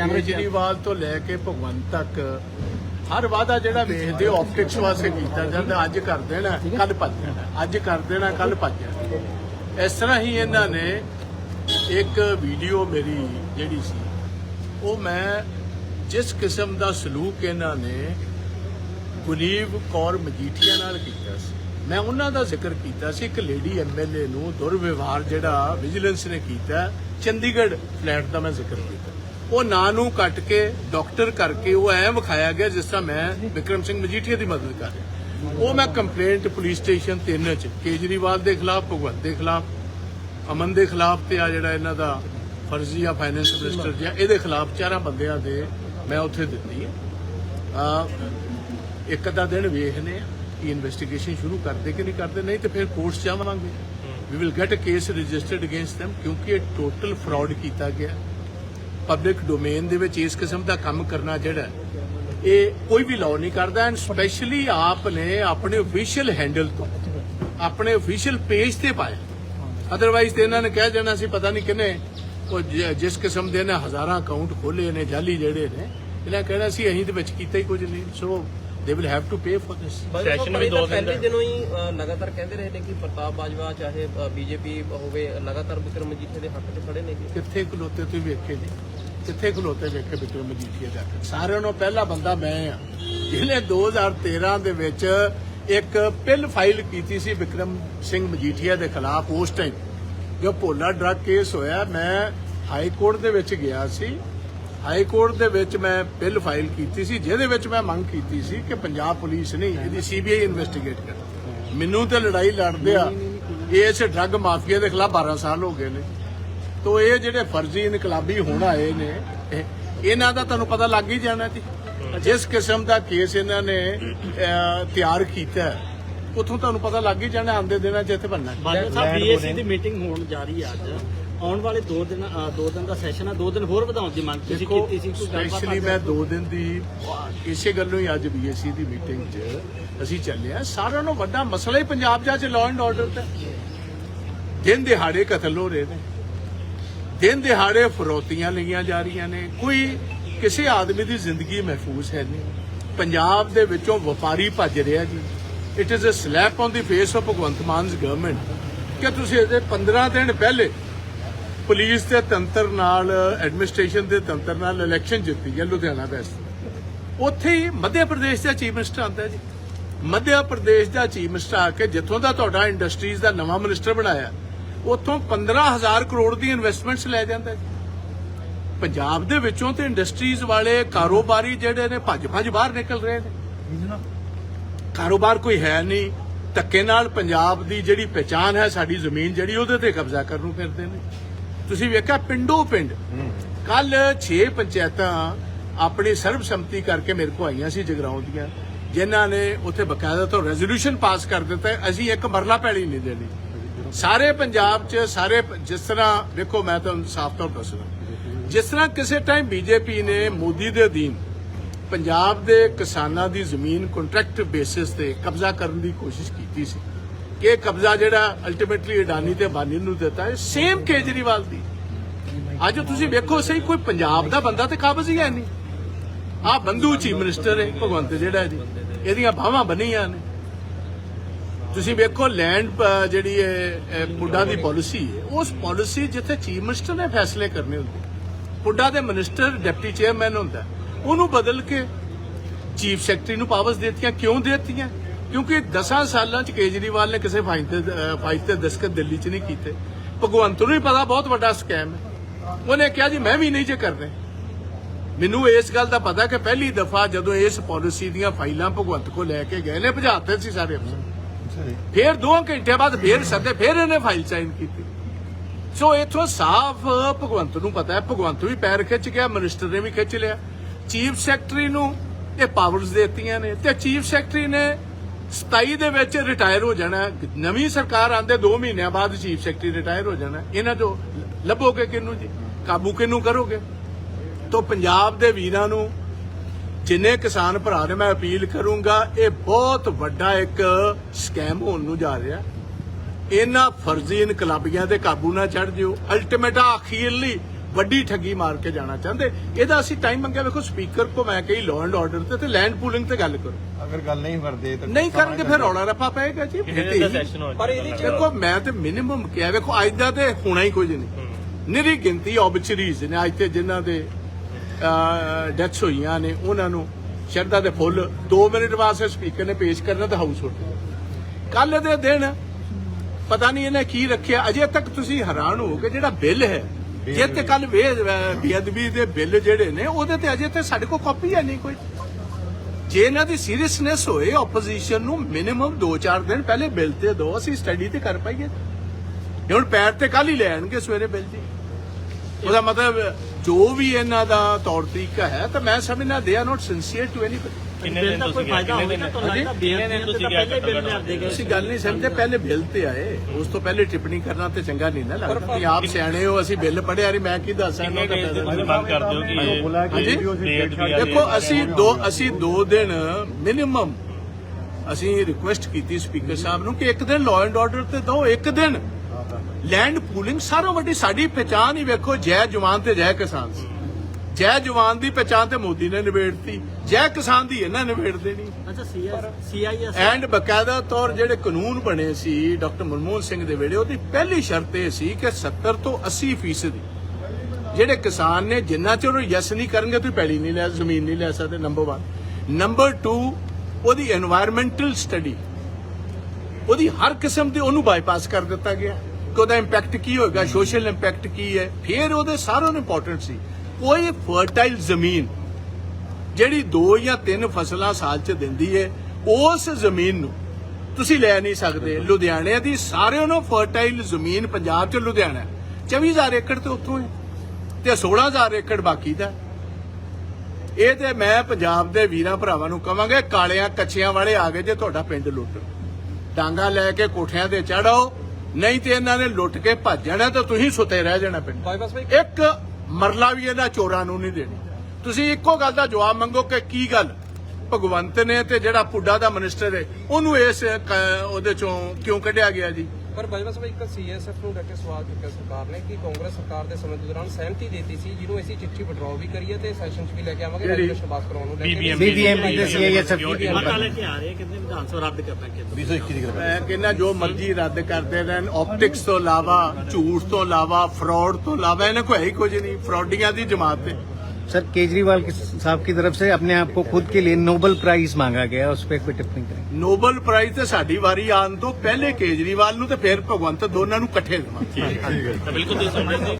ਕੈਮਰੇ ਕੇਜਰੀਵਾਲ ਤੋਂ ਲੈ ਕੇ ਭਗਵੰਤ ਤੱਕ ਹਰ ਵਾਅਦਾ ਜਿਹੜਾ ਵੇਖਦੇ ਹੋ ਆਪਟਿਕਸ ਵਾਸਤੇ ਕੀਤਾ ਜਾਂਦਾ ਅੱਜ ਕਰ ਦੇਣਾ ਕੱਲ ਭੱਜ ਜਾਣਾ ਅੱਜ ਕਰ ਦੇਣਾ ਕੱਲ ਭੱਜ ਜਾਣਾ। ਇਸ ਤਰ੍ਹਾਂ ਹੀ ਇਹਨਾਂ ਨੇ ਇੱਕ ਵੀਡੀਓ ਮੇਰੀ ਜਿਹੜੀ ਸੀ ਉਹ ਮੈਂ ਜਿਸ ਕਿਸਮ ਦਾ ਸਲੂਕ ਇਹਨਾਂ ਨੇ ਗੁਨੀਵ ਕੌਰ ਮਜੀਠੀਆ ਨਾਲ ਕੀਤਾ ਸੀ ਮੈਂ ਉਹਨਾਂ ਦਾ ਜ਼ਿਕਰ ਕੀਤਾ ਸੀ ਇੱਕ ਲੇਡੀ ਐਮਐਲਏ ਨੂੰ ਦੁਰਵਿਵਹਾਰ ਜਿਹੜਾ ਵਿਜੀਲੈਂਸ ਨੇ ਕੀਤਾ ਚੰਡੀਗੜ੍ਹ ਫਲੈਟ ਦਾ ਮੈਂ ਜ਼ਿਕਰ ਕੀਤਾ। ਉਹ ਨਾਂ ਨੂੰ ਕੱਟ ਕੇ ਡਾਕਟਰ ਕਰਕੇ ਉਹ ਐਂ ਵਿਖਾਇਆ ਗਿਆ ਜਿਸ ਤਰ੍ਹਾਂ ਮੈਂ ਵਿਕਰਮ ਸਿੰਘ ਮਜੀਠੀਆ ਦੀ ਮਦਦ ਕਰ ਰਿਹਾ। ਉਹ ਮੈਂ ਕੰਪਲੇਂਟ ਪੁਲਿਸ ਸਟੇਸ਼ਨ 3 ਚ ਕੇਜਰੀਵਾਲ ਦੇ ਖਿਲਾਫ ਭਗਵੰਤ ਦੇ ਖਿਲਾਫ ਅਮਨ ਦੇ ਖਿਲਾਫ ਤੇ ਆ ਜਿਹੜਾ ਇਹਨਾਂ ਦਾ ਫਰਜ਼ੀ ਆ ਫਾਈਨੈਂਸ ਮਿਨਿਸਟਰ ਜਿਹਾ ਇਹਦੇ ਖਿਲਾਫ ਚਾਰਾਂ ਬੰਦਿਆਂ ਦੇ ਮੈਂ ਉੱਥੇ ਦਿੱਤੀ ਹੈ ਆ ਇੱਕ ਅੱਧਾ ਦਿਨ ਵੇਖਨੇ ਆ ਕਿ ਇਨਵੈਸਟੀਗੇਸ਼ਨ ਸ਼ੁਰੂ ਕਰਦੇ ਕਿ ਨਹੀਂ ਕਰਦੇ ਨਹੀਂ ਤੇ ਫਿਰ ਕੋਰਟਸ ਜਾਵਾਂਗੇ। We will get a case registered against them ਕਿਉਂਕਿ ਇਹ ਟੋਟਲ ਫਰਾਡ ਕੀਤਾ ਗਿਆ। ਪਬਲਿਕ ਡੋਮੇਨ ਦੇ ਵਿੱਚ ਇਸ ਕਿਸਮ ਦਾ ਕੰਮ ਕਰਨਾ ਜਿਹੜਾ ਇਹ ਕੋਈ ਵੀ ਲਾਅ ਨਹੀਂ ਕਰਦਾ ਐਂਡ ਸਪੈਸ਼ਲੀ ਆਪ ਨੇ ਆਪਣੇ ਅਫੀਸ਼ੀਅਲ ਹੈਂਡਲ ਤੋਂ ਆਪਣੇ ਅਫੀਸ਼ੀਅਲ ਪੇਜ ਤੇ ਪਾਇਆ। ਅਦਰਵਾਈਜ਼ ਤੇ ਇਹਨਾਂ ਨੇ ਕਹਿ ਜਾਣਾ ਸੀ ਪਤਾ ਨਹੀਂ ਕਿਨੇ ਉਹ ਜ- ਜਿਸ ਕਿਸਮ ਦੇ ਨੇ ਹਜ਼ਾਰਾਂ ਅਕਾਊਂਟ ਖੋਲੇ ਨੇ ਜਾਲੀ ਜਿਹੜੇ ਨੇ ਇਹਨਾਂ ਕਹਿਣਾ ਸੀ ਅਸੀਂ ਦੇ ਵਿੱਚ ਕੀਤਾ ਹੀ ਕੁਝ ਨਹੀਂ so they will have to pay for this session ਵੀ ਦੋ ਦਿਨ ਪਹਿਲੇ ਦਿਨੋਂ ਹੀ ਲਗਾਤਾਰ ਕਹਿੰਦੇ ਰਹੇ ਨੇ ਕਿ ਪ੍ਰਤਾਪ ਬਾਜਵਾ ਚਾਹੇ ਬੀਜੇਪੀ ਹੋਵੇ ਲਗਾਤਾਰ ਵਿਕਰਮ ਮਜੀਠੇ ਦੇ ਹੱਕ 'ਚ ਖੜੇ ਨੇ। ਕਿੱਥੇ ਖਲੋਤੇ ਤੁਸੀਂ ਵੇਖੇ ਨਹੀਂ ਕਿੱਥੇ ਖਲੋਤੇ ਵੇਖੇ ਵਿਕਰਮ ਮਜੀਠੀਆ ਜਾ ਕੇ। ਸਾਰਿਆਂ ਨੂੰ ਪਹਿਲਾ ਬੰਦਾ ਮੈਂ ਆ ਜਿਹਨੇ 2013 ਦੇ ਵਿੱਚ ਇੱਕ ਪਿਲ ਫਾਈਲ ਕੀਤੀ ਸੀ ਵਿਕਰਮ ਸਿੰਘ ਮਜੀਠੀਆ ਦੇ ਖਿਲਾਫ ਉਸ ਟਾਈਮ ਜੋ ਭੋਲਾ ਡਰੱਗ ਕੇਸ ਹੋਇਆ ਮੈਂ ਹਾਈ ਕੋਰਟ ਦੇ ਵਿੱਚ ਗਿਆ ਸੀ। ਹਾਈ ਕੋਰਟ ਦੇ ਵਿੱਚ ਮੈਂ ਬਿੱਲ ਫਾਈਲ ਕੀਤੀ ਸੀ ਜਿਹਦੇ ਵਿੱਚ ਮੈਂ ਮੰਗ ਕੀਤੀ ਸੀ ਕਿ ਪੰਜਾਬ ਪੁਲਿਸ ਨਹੀਂ ਇਹਦੀ ਸੀਬੀਆਈ ਇਨਵੈਸਟੀਗੇਟ ਕਰੇ। ਮੈਨੂੰ ਤੇ ਲੜਾਈ ਲੜਦੇ ਆ ਇਸ ਡਰੱਗ ਮਾਫੀਆ ਦੇ ਖਿਲਾਫ 12 ਸਾਲ ਹੋ ਗਏ ਨੇ। ਤੋ ਇਹ ਜਿਹੜੇ ਫਰਜ਼ੀ ਇਨਕਲਾਬੀ ਹੁਣ ਆਏ ਨੇ ਇਹ- ਇਹਨਾਂ ਦਾ ਤੁਹਾਨੂੰ ਪਤਾ ਲੱਗ ਹੀ ਜਾਣਾ ਜੀ। ਜਿਸ ਕਿਸਮ ਦਾ ਕੇਸ ਇਹਨਾਂ ਨੇ ਤਿਆਰ ਕੀਤਾ ਉੱਥੋਂ ਤੁਹਾਨੂੰ ਪਤਾ ਲੱਗ ਹੀ ਜਾਣਾ ਆਂਦੇ ਦਿਨਾਂ 'ਚ ਇੱਥੇ ਬੰਨਾ ਬਾਜਵਾ ਸਾਹਿਬ ਬੀਏਸੀ ਦੀ ਮੀਟਿੰਗ ਹੋਣ ਜਾ ਰਹੀ ਹੈ ਅੱਜ। ਆਉਣ ਵਾਲੇ 2 ਦਿਨ ਅ, ਦੋ ਦਿਨ ਦਾ ਸੈਸ਼ਨ ਹੈ 2 ਦਿਨ ਹੋਰ ਵਧਾਉਣ ਦੀ ਮੰਗ ਤੁਸੀਂ ਕੀਤੀ ਸੀ ਕੋਈ ਗੱਲਬਾਤ ਸਪੈਸ਼ਲੀ ਮੈਂ 2 ਦਿਨ ਦੀ ਇਸੇ ਗੱਲੋਂ ਹੀ ਅੱਜ ਬੀਐਸਸੀ ਦੀ ਮੀਟਿੰਗ 'ਚ ਅਸੀਂ ਚੱਲੇ ਆ ਸਾਰਿਆਂ ਨੂੰ ਵੱਡਾ ਮਸਲਾ ਹੀ ਪੰਜਾਬ 'ਚ ਲਾਅ ਐਂਡ ਆਰਡਰ ਦਾ ਦਿਨ ਦਿਹਾੜੇ ਕਤਲ ਹੋ ਰਹੇ ਨੇ। ਦਿਨ ਦਿਹਾੜੇ ਫਰੋਤੀਆਂ ਲਈਆਂ ਜਾ ਰਹੀਆਂ ਨੇ। ਕੋਈ ਕਿਸੇ ਆਦਮੀ ਦੀ ਜ਼ਿੰਦਗੀ ਮਹਿਫੂਜ਼ ਹੈ ਨਹੀਂ। ਪੰਜਾਬ ਦੇ ਵਿੱਚੋਂ ਵਪਾਰੀ ਭੱਜ ਰਿਹਾ ਜੀ। It is a slap on the face of Bhagwant Mann's government ਕਿ ਤੁਸੀਂ ਇਹਦੇ 15 ਦਿਨ ਪਹਿਲੇ ਪੁਲਿਸ ਦੇ ਤੰਤਰ ਨਾਲ ਐਡਮਿਨਿਸਟ੍ਰੇਸ਼ਨ ਦੇ ਤੰਤਰ ਨਾਲ ਇਲੈਕਸ਼ਨ ਜਿੱਤੀ ਹੈ ਲੁਧਿਆਣਾ ਵੈਸਟ ਉੱਥੇ ਹੀ ਮੱਧ ਪ੍ਰਦੇਸ਼ ਦਾ ਚੀਫ ਮਿਨਿਸਟਰ ਆਂਦਾ ਜੀ। ਮੱਧ ਪ੍ਰਦੇਸ਼ ਦਾ ਚੀਫ ਮਿਨਿਸਟਰ ਆ ਕੇ ਜਿੱਥੋਂ ਦਾ ਤੁਹਾਡਾ ਇੰਡਸਟਰੀਜ਼ ਦਾ ਨਵਾਂ ਮਿਨਿਸਟਰ ਬਣਾਇਆ। ਉੱਥੋਂ 15000 ਕਰੋੜ ਦੀ ਇਨਵੈਸਟਮੈਂਟਸ ਲੈ ਜਾਂਦਾ ਜੀ। ਪੰਜਾਬ ਦੇ ਵਿੱਚੋਂ ਤੇ ਇੰਡਸਟਰੀਜ਼ ਵਾਲੇ ਕਾਰੋਬਾਰੀ ਜਿਹੜੇ ਨੇ ਭੱਜ ਭੱਜ ਬਾਹਰ ਨਿਕਲ ਰਹੇ ਨੇ। ਕਾਰੋਬਾਰ ਕੋਈ ਹੈ ਨਹੀਂ। ਧੱਕੇ ਨਾਲ ਪੰਜਾਬ ਦੀ ਜਿਹੜੀ ਪਛਾਣ ਹੈ, ਸਾਡੀ ਜ਼ਮੀਨ ਜਿਹੜੀ ਉਹਦੇ ਤੇ ਕਬਜ਼ਾ ਕਰਨ ਨੂੰ ਫਿਰਦੇ ਨੇ। ਤੁਸੀਂ ਵੇਖਿਆ ਪਿੰਡੋ ਪਿੰਡ। ਕੱਲ 6 ਪੰਚਾਇਤਾਂ ਆਪਣੀ ਸਰਬਸੰਮਤੀ ਕਰਕੇ ਮੇਰੇ ਕੋ ਆਈਆਂ ਸੀ ਜਗਰਾਉਂ ਦੀਆਂ, ਜਿਨ੍ਹਾਂ ਨੇ ਉੱਥੇ ਬਕਾਇਦਾ ਤੋਂ ਰੈਜ਼ੋਲੂਸ਼ਨ ਪਾਸ ਕਰ ਦਿੱਤਾ ਅਸੀਂ ਇੱਕ ਮਰਲਾ ਪੈਲੀ ਨਹੀਂ ਦੇਣੀ। ਸਾਰੇ ਪੰਜਾਬ 'ਚ ਸਾਰੇ ਜਿਸ ਤਰ੍ਹਾਂ ਵੇਖੋ ਮੈਂ ਤੁਹਾਨੂੰ ਸਾਫ਼ ਤੌਰ ਦੱਸਦਾ। ਜਿਸ ਤਰ੍ਹਾਂ ਕਿਸੇ ਟਾਈਮ ਬੀਜੇਪੀ ਨੇ ਮੋਦੀ ਦੇ ਅਧੀਨ ਪੰਜਾਬ ਦੇ ਕਿਸਾਨਾਂ ਦੀ ਜ਼ਮੀਨ ਕੰਟਰੈਕਟ ਬੇਸਿਸ ਤੇ ਕਬਜ਼ਾ ਕਰਨ ਦੀ ਕੋਸ਼ਿਸ਼ ਕੀਤੀ ਸੀ ਕਿ ਇਹ ਕਬਜ਼ਾ ਜਿਹੜਾ ਅਲਟੀਮੇਟਲੀ ਅਡਾਨੀ ਤੇ ਬਾਨੀ ਨੂੰ ਦਿੱਤਾ ਹੈ ਸੇਮ ਕੇਜਰੀਵਾਲ ਦੀ। ਅੱਜ ਤੁਸੀਂ ਵੇਖੋ, ਸਹੀ ਕੋਈ ਪੰਜਾਬ ਦਾ ਬੰਦਾ ਤੇ ਕਾਬਜ਼ ਹੀ ਹੈ ਨਹੀਂ। ਆ ਬੰਦੂ ਚੀਫ ਮਿਨਿਸਟਰ ਹੈ, ਭਗਵੰਤ ਜਿਹੜਾ ਜੀ। ਇਹਦੀਆਂ ਬਾਹਾਂ ਬੰਨੀਆਂ ਨੇ। ਤੁਸੀਂ ਵੇਖੋ ਲੈਂਡ ਜਿਹੜੀ ਹੈ ਪੁੱਡਾ ਦੀ ਪਾਲਿਸੀ ਹੈ ਉਸ ਪਾਲਿਸੀ ਜਿੱਥੇ ਚੀਫ ਮਿਨਿਸਟਰ ਨੇ ਫੈਸਲੇ ਕਰਨੇ ਹੁੰਦੇ ਪੁੱਡਾ ਦੇ ਮਿਨਿਸਟਰ ਡਿਪਟੀ ਚੇਅਰਮੈਨ ਹੁੰਦਾ। ਉਹਨੂੰ ਬਦਲ ਕੇ ਚੀਫ ਸੈਕਟਰੀ ਨੂੰ ਪਾਵਰਸ ਦਿੱਤੀਆਂ। ਕਿਉਂ ਦਿੱਤੀਆਂ? ਕਿਉਂਕਿ 10 ਸਾਲਾਂ ਚ ਕੇਜਰੀਵਾਲ ਨੇ ਕਿਸੇ ਫਾਈਲ ਤੇ ਅਹ, ਫਾਈਲ ਤੇ ਦਸਤਖਤ ਦਿੱਲੀ ਚ ਨਹੀਂ ਕੀਤੇ। ਭਗਵੰਤ ਨੂੰ ਹੀ ਪਤਾ ਬਹੁਤ ਵੱਡਾ ਸਕੈਮ ਹੈ। ਉਹਨੇ ਕਿਹਾ ਜੀ ਮੈਂ ਵੀ ਨਹੀਂ ਜੇ ਕਰਨੇ। ਮੈਨੂੰ ਇਸ ਗੱਲ ਦਾ ਪਤਾ ਕਿ ਪਹਿਲੀ ਦਫਾ ਜਦੋਂ ਇਸ ਪਾਲਿਸੀ ਦੀਆਂ ਫਾਈਲਾਂ ਭਗਵੰਤ ਕੋ ਲੈ ਕੇ ਗਏ ਨੇ ਭਜਾਤੇ ਸੀ ਸਾਰੇ ਅਫਸਰ। ਫਿਰ 2 ਘੰਟੇ ਬਾਅਦ ਫਿਰ ਸੱਦੇ, ਫਿਰ ਇਹਨੇ ਫਾਈਲ ਸਾਈਨ ਕੀਤੀ। ਸੋ ਇਥੋਂ ਸਾਫ਼ ਭਗਵੰਤ ਨੂੰ ਪਤਾ ਹੈ, ਭਗਵੰਤ ਵੀ ਪੈਰ ਖਿੱਚ ਗਿਆ ਮਿਨਿਸਟਰ ਨੇ ਵੀ ਖਿੱਚ ਲਿਆ। ਚੀਫ ਸੈਕਟਰੀ ਨੂੰ ਇਹ ਪਾਵਰਸ ਦਿੱਤੀਆਂ ਨੇ ਤੇ ਚੀਫ ਸੈਕਟਰੀ ਨੇ 27 ਦੇ ਵਿੱਚ ਰਿਟਾਇਰ ਹੋ ਜਾਣਾ ਨਵੀਂ ਸਰਕਾਰ ਆਂਦੇ 2 ਮਹੀਨਿਆਂ ਬਾਅਦ ਚੀਫ ਸੈਕਟਰੀ ਰਿਟਾਇਰ ਹੋ ਜਾਣਾ ਇਹਨਾਂ ਤੋਂ ਲੱਭੋਗੇ ਕਿਹਨੂੰ ਜੀ? ਕਾਬੂ ਕਿਹਨੂੰ ਕਰੋਗੇ? ਤੋਂ ਪੰਜਾਬ ਦੇ ਵੀਰਾਂ ਨੂੰ ਜਿੰਨੇ ਕਿਸਾਨ ਭਰਾ ਨੇ ਮੈਂ ਅਪੀਲ ਕਰੂੰਗਾ ਇਹ ਬਹੁਤ ਵੱਡਾ ਇੱਕ ਸਕੈਮ ਹੋਣ ਨੂੰ ਜਾ ਰਿਹਾ। ਇਹਨਾਂ ਫਰਜ਼ੀ ਇਨਕਲਾਬੀਆਂ ਦੇ ਕਾਬੂ ਨਾ ਚੜ ਜਿਓ। ਅਲਟੀਮੇਟਾ ਅਖੀਰਲੀ ਵੱਡੀ ਠੱਗੀ ਮਾਰ ਕੇ ਜਾਣਾ ਚਾਹੁੰਦੇ। ਇਹਦਾ ਅਸੀਂ ਟਾਈਮ ਮੰਗਿਆ ਵੇਖੋ ਸਪੀਕਰ ਕੋ ਮੈਂ ਕਹੀ ਲਾਅ ਐਂਡ ਆਰਡਰ ਤੇ ਤੇ ਲੈਂਡ ਪੂਲਿੰਗ ਤੇ ਗੱਲ ਕਰੋ। ਅਗਰ ਗੱਲ ਨਹੀਂ ਕਰਦੇ ਤਾਂ ਨਹੀਂ ਕਰਨਗੇ ਫਿਰ ਰੌਲਾ ਰੱਪਾ ਪਏਗਾ ਜੀ। ਪਰ ਇਹਦੇ ਚ ਦੇਖੋ ਮੈਂ ਤੇ ਮਿਨੀਮਮ ਕਿਹਾ ਵੇਖੋ ਅੱਜ ਦਾ ਤੇ ਹੋਣਾ ਹੀ ਕੁਝ ਨਹੀਂ। ਨਿਰੀ ਗਿਣਤੀ ਆਬਚਰੀਜ਼ ਨੇ ਅੱਜ ਤੇ ਜਿਨ੍ਹਾਂ ਦੇ ਡੈਥਸ ਹੋਈਆਂ ਨੇ ਉਹਨਾਂ ਨੂੰ ਸ਼ਰਧਾ ਦੇ ਫੁੱਲ। 2 ਮਿੰਟ ਵਾਸਤੇ ਸਪੀਕਰ ਨੇ ਪੇਸ਼ ਕਰਨਾ ਤਾਂ ਹਾਊਸ ਹੋਲਡ ਕੱਲ ਦੇ ਦਿਨ ਪਤਾ ਨਹੀਂ ਇਹਨੇ ਕੀ ਰੱਖਿਆ। ਅਜੇ ਤੱਕ ਤੁਸੀਂ ਹੈਰਾਨ ਹੋਗੇ ਜਿਹੜਾ ਬਿੱਲ ਹੈ। ਜੇ ਤੇ ਕੱਲ ਬੇਅਦਬੀ ਦੇ ਬਿੱਲ ਜਿਹੜੇ ਨੇ ਉਹਦੇ ਤੇ ਅਜੇ ਤੇ ਸਾਡੇ ਕੋਲ ਕਾਪੀ ਹੈ ਨਹੀਂ ਕੋਈ। ਜੇ ਇਹਨਾਂ ਦੀ ਸੀਰੀਅਸਨੈਸ ਹੋਏ ਆਪੋਜੀਸ਼ਨ ਨੂੰ ਮਿਨੀਮਮ 2-4 ਦਿਨ ਪਹਿਲੇ ਬਿੱਲ ਤੇ ਦੋ ਅਸੀਂ ਸਟੱਡੀ ਤੇ ਕਰ ਪਾਈਏ। ਹੁਣ ਪੈਰ ਤੇ ਕੱਲ ਹੀ ਲੈ ਆਣਗੇ ਸਵੇਰੇ ਬਿੱਲ ਜੀ। ਉਹਦਾ ਮਤਲਬ ਜੋ ਵੀ ਇਹਨਾਂ ਦਾ ਤੌਰ ਤਰੀਕਾ ਹੈ ਤਾਂ ਮੈਂ ਸਮਝਦਾ they are not sincere to anybody ਕਿੰਨੇ ਦਿਨ ਤੁਸੀਂ ਫਾਇਦਾ ਹੋਵੇ ਨਾ ਤੁਹਾਨੂੰ ਲੱਗਦਾ ਬੇਅਦਬੀ ਤੁਸੀਂ ਪਹਿਲੇ ਬਿੱਲ ਲਿਆਂਦੇ ਗਏ ਅਸੀਂ ਗੱਲ ਨਹੀਂ ਸਮਝਦੇ ਪਹਿਲੇ ਬਿੱਲ ਤੇ ਆਏ। ਉਸ ਤੋਂ ਪਹਿਲੇ ਟਿੱਪਣੀ ਕਰਨਾ ਤੇ ਚੰਗਾ ਨਹੀਂ ਨਾ ਲੱਗਦਾ। ਤੁਸੀਂ ਆਪ ਸਿਆਣੇ ਹੋ ਅਸੀਂ ਬਿੱਲ ਪੜਿਆ ਨਹੀਂ ਮੈਂ ਕੀ ਦੱਸਾਂ ਇਹਨਾਂ ਦਾ ਫਾਇਦਾ। ਮੰਗ ਕਰਦੇ ਹੋ ਕਿ ਬੋਲਾ ਕਿ ਹਾਂਜੀ? ਵੀਡੀਓ ਸੀ ਦੇਖੋ ਅਸੀਂ ਦੋ ਅਸੀਂ ਦੋ ਦਿਨ ਮਿਨੀਮਮ ਅਸੀਂ ਰਿਕੁਐਸਟ ਕੀਤੀ ਸਪੀਕਰ ਸਾਹਿਬ ਨੂੰ ਕਿ ਇੱਕ ਦਿਨ ਲਾਅ ਐਂਡ ਆਰਡਰ ਤੇ ਦਿਓ ਇੱਕ ਦਿਨ। ਲੈਂਡ ਪੂਲਿੰਗ ਸਾਰੋਂ ਵੱਡੀ ਸਾਡੀ ਪਛਾਣ ਹੀ ਵੇਖੋ ਜੈ ਜਵਾਨ ਤੇ ਜੈ ਕਿਸਾਨ ਸੀ। ਜੈ ਜਵਾਨ ਦੀ ਪਛਾਣ ਤੇ ਮੋਦੀ ਨੇ ਨਿਬੇੜਤੀ ਜੈ ਕਿਸਾਨ ਦੀ ਇਹਨਾਂ ਨਿਬੇੜਦੇ ਨਹੀਂ। ਅੱਛਾ ਸੀਆਈਐਸ ਐਂਡ ਬਕਾਇਦਾ ਤੌਰ ਜਿਹੜੇ ਕਾਨੂੰਨ ਬਣੇ ਸੀ ਡਾਕਟਰ ਮਨਮੋਹਨ ਸਿੰਘ ਦੇ ਵੇਲੇ ਉਹਦੀ ਪਹਿਲੀ ਸ਼ਰਤ ਇਹ ਸੀ ਕਿ 70 ਤੋਂ 80% ਜਿਹੜੇ ਕਿਸਾਨ ਨੇ ਜਿੰਨਾ ਚਿਰ ਉਹ ਯੈਸ ਨਹੀਂ ਕਰਨਗੇ ਤੁਸੀਂ ਪੈਲੀ ਨਹੀਂ ਲੈ ਜ਼ਮੀਨ ਨਹੀਂ ਲੈ ਸਕਦੇ ਨੰਬਰ 1 ਨੰਬਰ 2 ਉਹਦੀ এনवायरमेंटਲ ਸਟੱਡੀ ਉਹਦੀ ਹਰ ਕਿਸਮ ਦੀ ਉਹਨੂੰ ਬਾਈਪਾਸ ਕਰ ਦਿੱਤਾ ਗਿਆ। ਕਿ ਉਹਦਾ ਇੰਪੈਕਟ ਕੀ ਹੋਏਗਾ? ਸੋਸ਼ਲ ਇੰਪੈਕਟ ਕੀ ਹੈ? ਫਿਰ ਉਹਦੇ ਸਾਰਿਆਂ ਨੂੰ ਇੰਪੋਰਟੈਂਟ ਸੀ। ਕੋਈ ਫਰਟਾਈਲ ਜ਼ਮੀਨ ਜਿਹੜੀ ਦੋ ਜਾਂ ਤਿੰਨ ਫਸਲਾਂ ਸਾਲ ਚ ਦਿੰਦੀ ਹੈ ਉਸ ਜ਼ਮੀਨ ਨੂੰ ਤੁਸੀਂ ਲੈ ਨਹੀਂ ਸਕਦੇ। ਲੁਧਿਆਣੇ ਦੀ ਸਾਰਿਆਂ ਨੂੰ ਫਰਟਾਈਲ ਜ਼ਮੀਨ ਪੰਜਾਬ ਚ ਲੁਧਿਆਣਾ ਹੈ। 24000 ਏਕੜ ਤੇ ਉੱਥੋਂ ਹੈ ਤੇ 16000 ਏਕੜ ਬਾਕੀ ਦਾ ਇਹ ਤੇ ਮੈਂ ਪੰਜਾਬ ਦੇ ਵੀਰਾਂ ਭਰਾਵਾਂ ਨੂੰ ਕਵਾਂਗੇ ਕਾਲਿਆਂ ਕੱਚਿਆਂ ਵਾਲੇ ਆ ਗਏ ਜੇ ਤੁਹਾਡਾ ਪਿੰਡ ਲੁੱਟ। ਡਾਂਗਾ ਲੈ ਕੇ ਕੋਠਿਆਂ ਤੇ ਚੜਾਓ ਨਹੀਂ ਤੇ ਇਹਨਾਂ ਨੇ ਲੁੱਟ ਕੇ ਭੱਜ ਜਾਣਾ ਤੇ ਤੁਸੀਂ ਸੁੱਤੇ ਰਹਿ ਜਾਣਾ ਪਿੰਡ। ਇੱਕ ਮਰਲਾ ਵੀ ਇਹਨਾਂ ਚੋਰਾਂ ਨੂੰ ਨਹੀਂ ਦੇਣੀ। ਤੁਸੀਂ ਇੱਕੋ ਗੱਲ ਦਾ ਜਵਾਬ ਮੰਗੋ ਕਿ ਕੀ ਗੱਲ? ਭਗਵੰਤ ਨੇ ਤੇ ਜਿਹੜਾ ਪੁੱਡਾ ਦਾ ਮਿਨਿਸਟਰ ਹੈ ਉਹਨੂੰ ਇਸ ਉਹਦੇ ਚੋਂ ਕਿਉਂ ਕੱਢਿਆ ਗਿਆ ਜੀ? ਪਰ ਬਾਈਪਾਸ ਭਾਈ ਇੱਕ ਸੀਐਸਐਫ ਨੂੰ ਲੈ ਕੇ ਸਵਾਲ ਚੁੱਕਿਆ ਸਰਕਾਰ ਨੇ ਕਿ ਕਾਂਗਰਸ ਸਰਕਾਰ ਦੇ ਸਮੇਂ ਦੇ ਦੌਰਾਨ ਸਹਿਮਤੀ ਦਿੱਤੀ ਸੀ ਜਿਹਨੂੰ ਅਸੀਂ ਚਿੱਠੀ ਵਿਡਰਾਅ ਵੀ ਕਰੀਏ ਤੇ ਸੈਸ਼ਨ 'ਚ ਵੀ ਲੈ ਕੇ ਆਵਾਂਗੇ? ਰੈਗੂਲੇਸ਼ਨ ਪਾਸ ਕਰਾਉਣ ਨੂੰ ਲੈ ਕੇ BBMP ਤੇ CISF ਮਤਾ ਲੈ ਕੇ ਆ ਰਹੇ ਕਹਿੰਦੇ ਵਿਧਾਨ ਸਭਾ ਰੱਦ ਕਰਨਾ ਕਹਿੰਦੇ 221 ਦੀ ਗੱਲ ਮੈਂ ਕਹਿੰਦਾ ਜੋ ਮਰਜ਼ੀ ਰੱਦ ਕਰਦੇ ਰਹਿਣ ਆਪਟਿਕਸ ਤੋਂ ਇਲਾਵਾ ਝੂਠ ਤੋਂ ਇਲਾਵਾ ਫਰਾਡ ਤੋਂ ਇਲਾਵਾ ਇਹਨਾਂ ਕੋਈ ਹੈ ਹੀ ਕੁਝ ਨਹੀਂ ਫਰਾਡੀਆਂ ਦੀ ਜਮਾਤ ਹੈ सर केजरीवाल के साहब की तरफ से अपने आप को खुद के लिए नोबल प्राइज मांगा गया उस पर कोई टिप्पणी करें ਨੋਬਲ ਪ੍ਰਾਈਜ਼ ਤੇ ਸਾਡੀ ਵਾਰੀ ਆਉਣ ਤੋਂ ਪਹਿਲੇ ਕੇਜਰੀਵਾਲ ਨੂੰ ਤੇ ਫਿਰ ਭਗਵੰਤ ਦੋਨਾਂ ਨੂੰ ਇਕੱਠੇ ਦੇਵਾਂਗੇ ਤਾਂ ਬਿਲਕੁਲ ਤੁਸੀਂ ਸੁਣ ਰਹੇ ਸੀ